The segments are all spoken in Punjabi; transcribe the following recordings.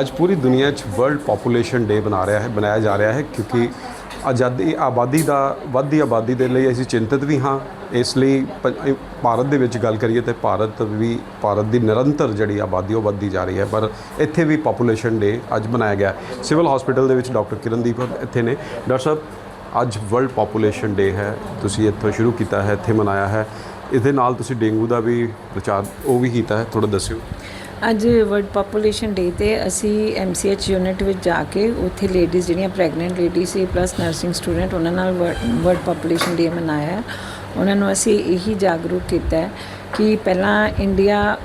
ਅੱਜ ਪੂਰੀ ਦੁਨੀਆ 'ਚ ਵਰਲਡ ਪੋਪੂਲੇਸ਼ਨ ਡੇ ਬਣਾ ਰਿਹਾ ਹੈ, ਬਣਾਇਆ ਜਾ ਰਿਹਾ ਹੈ, ਕਿਉਂਕਿ ਆਜ਼ਾਦੀ, ਆਬਾਦੀ ਦਾ ਵੱਧਦੀ ਆਬਾਦੀ ਦੇ ਲਈ ਅਸੀਂ ਚਿੰਤਤ ਵੀ ਹਾਂ। ਇਸ ਲਈ ਪ- ਭਾਰਤ ਦੇ ਵਿੱਚ ਗੱਲ ਕਰੀਏ ਤੇ ਭਾਰਤ ਵੀ, ਭਾਰਤ ਦੀ ਨਿਰੰਤਰ ਜਿਹੜੀ ਆਬਾਦੀ, ਉਹ ਵੱਧਦੀ ਜਾ ਰਹੀ ਹੈ। ਪਰ ਇੱਥੇ ਵੀ ਪੋਪੂਲੇਸ਼ਨ ਡੇ ਅੱਜ ਮਨਾਇਆ ਗਿਆ ਸਿਵਲ ਹਸਪੀਟਲ ਦੇ ਵਿੱਚ ਡਾਕਟਰ ਕਿਰਨਦੀਪ ਇੱਥੇ ਨੇ। ਡਾਕਟਰ ਸਾਹਿਬ, ਅੱਜ ਵਰਲਡ ਪੋਪੂਲੇਸ਼ਨ ਡੇ ਹੈ। ਤੁਸੀਂ ਇੱਥੋਂ ਸ਼ੁਰੂ ਕੀਤਾ ਹੈ, ਇੱਥੇ ਮਨਾਇਆ ਹੈ। ਇਹਦੇ ਨਾਲ ਤੁਸੀਂ ਡੇਂਗੂ ਦਾ ਵੀ ਪ੍ਰਚਾਰ, ਉਹ ਵੀ ਕੀਤਾ ਹੈ। ਥੋੜਾ ਦੱਸਿਓ। ਅੱਜ ਵਰਲਡ ਪੋਪੂਲੇਸ਼ਨ ਡੇ ਤੇ ਅਸੀਂ ਐਮਸੀਐਚ ਯੂਨਿਟ ਵਿੱਚ ਜਾ ਕੇ ਉੱਥੇ ਲੇਡੀਜ਼ ਜਿਹੜੀਆਂ ਪ੍ਰੈਗਨੈਂਟ ਲੇਡੀਜ਼ ਸੀ ਪਲੱਸ ਨਰਸਿੰਗ ਸਟੂਡੈਂਟ ਉਹਨਾਂ ਨਾਲ ਵਰਲਡ ਪੋਪੂਲੇਸ਼ਨ ਡੇ ਮਨਾਇਆ। ਉਹਨਾਂ ਨੂੰ ਅਸੀਂ ਇਹੀ ਜਾਗਰੂਕ ਕੀਤਾ ਕਿ ਪਹਿਲਾਂ ਇੰਡੀਆ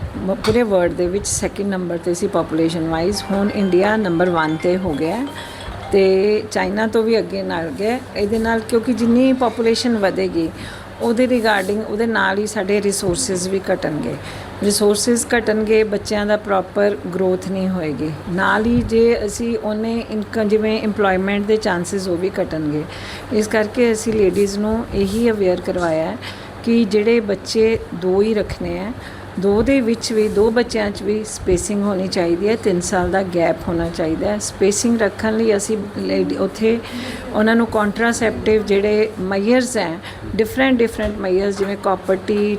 ਪੂਰੇ ਵਰਲਡ ਦੇ ਵਿੱਚ ਸੈਕਿੰਡ ਨੰਬਰ ਤੇ ਸੀ ਪੋਪੂਲੇਸ਼ਨ ਵਾਈਜ਼ ਹੁਣ ਇੰਡੀਆ ਨੰਬਰ 1 ਤੇ ਹੋ ਗਿਆ ਹੈ ਤੇ ਚਾਈਨਾ ਤੋਂ ਵੀ ਅੱਗੇ ਨਾਲ ਗਿਆ ਇਹਦੇ ਨਾਲ ਕਿਉਂਕਿ ਜਿੰਨੀ ਪੋਪੂਲੇਸ਼ਨ ਵਧੇਗੀ ਉਹਦੇ ਰਿਗਾਰਡਿੰਗ ਉਹਦੇ ਨਾਲ ਹੀ ਸਾਡੇ ਰਿਸੋਰਸਸ ਵੀ ਘਟਣਗੇ। ਰਿਸੋਰਸਸ ਘਟਣਗੇ, ਬੱਚਿਆਂ ਦਾ ਪ੍ਰੋਪਰ ਗਰੋਥ ਨਹੀਂ ਹੋਏਗੀ। ਨਾਲ ਹੀ ਜੇ ਅਸੀਂ ਉਹਨੇ ਇਨਕਮ ਜਿਵੇਂ EMPLOYMENT ਦੇ ਚਾਂਸਸ ਉਹ ਵੀ ਘਟਣਗੇ। ਇਸ ਕਰਕੇ ਅਸੀਂ ਲੇਡੀਜ਼ ਨੂੰ ਇਹੀ ਅਵੇਅਰ ਕਰਵਾਇਆ ਕਿ ਜਿਹੜੇ ਬੱਚੇ ਦੋ ਹੀ ਰੱਖਣੇ ਆ ਦੋ ਦੇ ਵਿੱਚ ਵੀ, ਦੋ ਬੱਚਿਆਂ 'ਚ ਵੀ ਸਪੇਸਿੰਗ ਹੋਣੀ ਚਾਹੀਦੀ ਹੈ 3 ਸਾਲ ਦਾ ਗੈਪ ਹੋਣਾ ਚਾਹੀਦਾ ਹੈ। ਸਪੇਸਿੰਗ ਰੱਖਣ ਲਈ ਅਸੀਂ ਲੇਡੀ- ਉੱਥੇ ਉਹਨਾਂ ਨੂੰ ਕੰਟਰਾਸੈਪਟਿਵ ਜਿਹੜੇ ਮਈਅਰਸ ਹੈ ਡਿਫਰੈਂਟ ਡਿਫਰੈਂਟ ਮਈਅਰਸ ਜਿਵੇਂ ਕਾਪਰ ਟੀ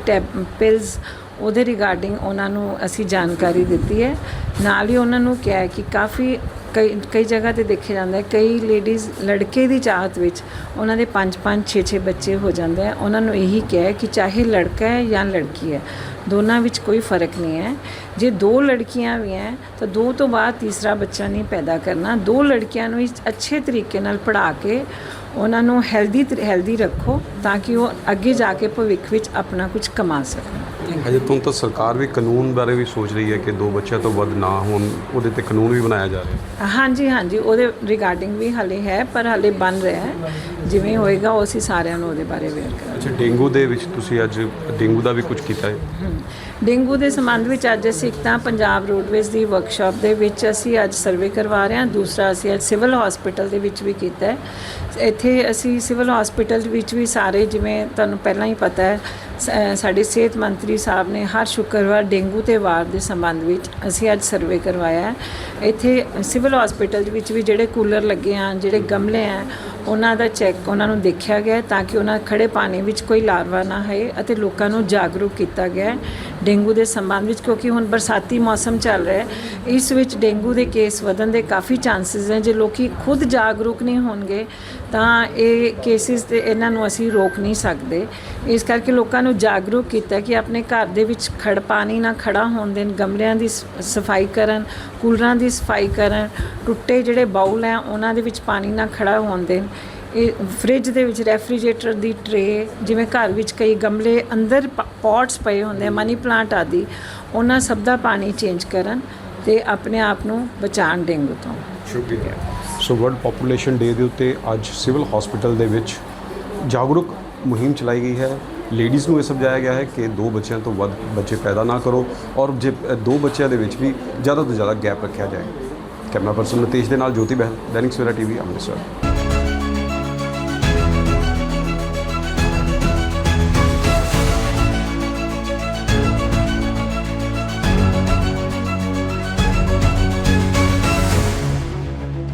ਪਿਲਸ ਉਹਦੇ ਰਿਗਾਰਡਿੰਗ ਉਹਨਾਂ ਨੂੰ ਅਸੀਂ ਜਾਣਕਾਰੀ ਦਿੱਤੀ ਹੈ। ਨਾਲ ਹੀ ਉਹਨਾਂ ਨੂੰ ਕਿਹਾ ਹੈ ਕਿ ਕਾਫੀ ਕਈ ਕਈ ਜਗ੍ਹਾ ਤੇ ਦੇਖਿਆ ਜਾਂਦਾ ਕਈ ਲੇਡੀਜ਼ ਲੜਕੇ ਦੀ ਚਾਹਤ ਵਿੱਚ ਉਹਨਾਂ ਦੇ 5 5 6 6 ਬੱਚੇ ਹੋ ਜਾਂਦੇ ਆ। ਉਹਨਾਂ ਨੂੰ ਇਹੀ ਕਿਹਾ ਕਿ ਚਾਹੇ ਲੜਕਾ ਹੈ ਜਾਂ ਲੜਕੀ ਹੈ, ਦੋਨਾਂ ਵਿੱਚ ਕੋਈ ਫ਼ਰਕ ਨਹੀਂ ਹੈ। ਜੇ ਦੋ ਲੜਕੀਆਂ ਵੀ ਹੈ, ਤਾਂ ਦੋ ਤੋਂ ਬਾਅਦ ਤੀਸਰਾ ਬੱਚਾ ਨਹੀਂ ਪੈਦਾ ਕਰਨਾ। ਦੋ ਲੜਕੀਆਂ ਨੂੰ ਇਸ ਅੱਛੇ ਤਰੀਕੇ ਨਾਲ ਪੜ੍ਹਾ ਕੇ ਉਹਨਾਂ ਨੂੰ ਹੈਲਦੀ ਹੈਲਦੀ ਰੱਖੋ ਤਾਂ ਕਿ ਉਹ ਅੱਗੇ ਜਾ ਕੇ ਭਵਿੱਖ ਵਿੱਚ ਆਪਣਾ ਕੁਝ ਕਮਾ ਸਕਣ। ਅਜੇ ਤੋਂ ਤਾਂ ਸਰਕਾਰ ਵੀ ਕਾਨੂੰਨ ਬਾਰੇ ਵੀ ਸੋਚ ਰਹੀ ਹੈ ਕਿ ਦੋ ਬੱਚਿਆਂ ਤੋਂ ਵੱਧ ਨਾ ਹੋਣ ਉਹਦੇ ਤੇ ਕਾਨੂੰਨ ਵੀ ਬਣਾਇਆ ਜਾ ਰਿਹਾ। ਹੈ ਹਾਂਜੀ ਹਾਂਜੀ ਉਹਦੇ ਰਿਗਾਰਡਿੰਗ ਵੀ ਹਲੇ ਹੈ ਪਰ ਹਲੇ ਬਣ ਰਿਹਾ ਹੈ। ਜਿਵੇਂ ਹੋਏਗਾ ਉਹ ਅਸੀਂ ਸਾਰਿਆਂ ਨੂੰ ਉਹਦੇ ਬਾਰੇ ਅਵੇਅਰ ਕਰਾਂਗੇ। ਅੱਛਾ ਡੇਂਗੂ ਦੇ ਵਿੱਚ ਤੁਸੀਂ ਅੱਜ ਡੇਂਗੂ ਦਾ ਵੀ ਕੁਝ ਕੀਤਾ ਹੈ? ਡੇਂਗੂ ਦੇ ਸੰਬੰਧ ਵਿੱਚ ਅੱਜ ਅਸੀਂ ਇੱਕ ਤਾਂ ਪੰਜਾਬ ਰੋਡਵੇਜ਼ ਦੀ ਵਰਕਸ਼ਾਪ ਦੇ ਵਿੱਚ ਅਸੀਂ ਅੱਜ ਸਰਵੇ ਕਰਵਾ ਰਹੇ ਹਾਂ ਦੂਸਰਾ ਅਸੀਂ ਅੱਜ ਸਿਵਲ ਹਸਪੀਟਲ ਦੇ ਵਿੱਚ ਵੀ ਕੀਤਾ ਹੈ। ਇੱਥੇ ਅਸੀਂ ਸਿਵਲ ਹਸਪੀਟਲ ਵਿੱਚ ਵੀ ਸਾਰੇ ਜਿਵੇਂ ਤੁਹਾਨੂੰ ਪਹਿਲਾਂ ਹੀ ਪਤਾ ਹੈ ਸਾਡੇ ਸਿਹਤ ਮੰਤਰੀ ਸਾਹਿਬ ਨੇ ਹਰ ਸ਼ੁੱਕਰਵਾਰ ਡੇਂਗੂ ਤੇ ਵਾਰ ਦੇ ਸੰਬੰਧ ਵਿੱਚ ਅਸੀਂ ਅੱਜ ਸਰਵੇ ਕਰਵਾਇਆ ਹੈ। ਇੱਥੇ ਸਿਵਲ ਹਸਪੀਟਲ ਦੇ ਵਿੱਚ ਵੀ ਜਿਹੜੇ ਕੂਲਰ ਲੱਗੇ ਆ ਜਿਹੜੇ ਗਮਲੇ ਆ ਉਹਨਾਂ ਦਾ ਚੈੱਕ ਉਹਨਾਂ ਨੂੰ ਦੇਖਿਆ ਗਿਆ ਤਾਂ ਕਿ ਉਹਨਾਂ ਖੜੇ ਪਾਣੀ ਵਿੱਚ ਕੋਈ ਲਾਰਵਾ ਨਾ ਹੈ ਅਤੇ ਲੋਕਾਂ ਨੂੰ ਜਾਗਰੂਕ ਕੀਤਾ ਗਿਆ ਡੇਂਗੂ ਦੇ ਸੰਬੰਧ ਵਿੱਚ, ਕਿਉਂਕਿ ਹੁਣ ਬਰਸਾਤੀ ਮੌਸਮ ਚੱਲ ਰਿਹਾ ਹੈ। ਇਸ ਵਿੱਚ ਡੇਂਗੂ ਦੇ ਕੇਸ ਵਧਣ ਦੇ ਕਾਫੀ ਚਾਂਸਸ ਨੇ। ਜੇ ਲੋਕੀ ਖੁਦ ਜਾਗਰੂਕ ਨਹੀਂ ਹੋਣਗੇ ਤਾਂ ਇਹ ਕੇਸਿਸ ਤੇ ਇਹਨਾਂ ਨੂੰ ਅਸੀਂ ਰੋਕ ਨਹੀਂ ਸਕਦੇ। ਇਸ ਕਰਕੇ ਲੋਕਾਂ ਨੂੰ ਜਾਗਰੂਕ ਕੀਤਾ ਕਿ ਆਪਣੇ ਘਰ ਦੇ ਵਿੱਚ ਖੜ ਪਾਣੀ ਨਾ ਖੜਾ ਹੋਣ ਦੇਣ, ਗਮਲਿਆਂ ਦੀ ਸ- ਸਫ਼ਾਈ ਕਰਨ, ਕੂਲਰਾਂ ਦੀ ਸਫ਼ਾਈ ਕਰਨ, ਟੁੱਟੇ ਜਿਹੜੇ ਬਾਉਲ ਹੈ, ਉਹਨਾਂ ਦੇ ਵਿੱਚ ਪਾਣੀ ਨਾ ਖੜਾ ਹੋਣ ਦੇਣ। ਇਹ ਫ੍ਰਿਜ ਦੇ ਵਿੱਚ ਰੈਫਰੀਜਰੇਟਰ ਦੀ ਟਰੇ ਜਿਵੇਂ ਘਰ ਵਿੱਚ ਕਈ ਗਮਲੇ ਅੰਦਰ ਪੌਟਸ ਪਏ ਹੁੰਦੇ ਆ ਮਨੀ ਪਲਾਂਟ ਆਦਿ, ਉਹਨਾਂ ਸਭ ਦਾ ਪਾਣੀ ਚੇਂਜ ਕਰਨ ਤੇ ਆਪਣੇ ਆਪ ਨੂੰ ਬਚਾਉਣ ਡੇਂਗੂ ਤੋਂ। ਸ਼ੁਕਰੀਆ। ਸੋ ਵਰਲਡ ਪੋਪੂਲੇਸ਼ਨ ਡੇ ਦੇ ਉੱਤੇ ਅੱਜ ਸਿਵਲ ਹਸਪੀਟਲ ਦੇ ਵਿੱਚ ਜਾਗਰੂਕ ਮੁਹਿੰਮ ਚਲਾਈ ਗਈ ਹੈ। ਲੇਡੀਜ਼ ਨੂੰ ਇਹ ਸਮਝਾਇਆ ਗਿਆ ਹੈ ਕਿ ਦੋ ਬੱਚਿਆਂ ਤੋਂ ਵੱਧ ਬੱਚੇ ਪੈਦਾ ਨਾ ਕਰੋ ਔਰ ਜੇ ਦੋ ਬੱਚਿਆਂ ਦੇ ਵਿੱਚ ਵੀ ਜ਼ਿਆਦਾ ਤੋਂ ਜ਼ਿਆਦਾ ਗੈਪ ਰੱਖਿਆ ਜਾਏ। ਕੈਮਰਾ ਪਰਸਨ ਨਤੀਸ਼ ਦੇ ਨਾਲ ਜੋਤੀ ਬਹਿਲ, ਦੈਨਿਕ ਸਵੇਰਾ ਟੀਵੀ ਅੰਮ੍ਰਿਤਸਰ।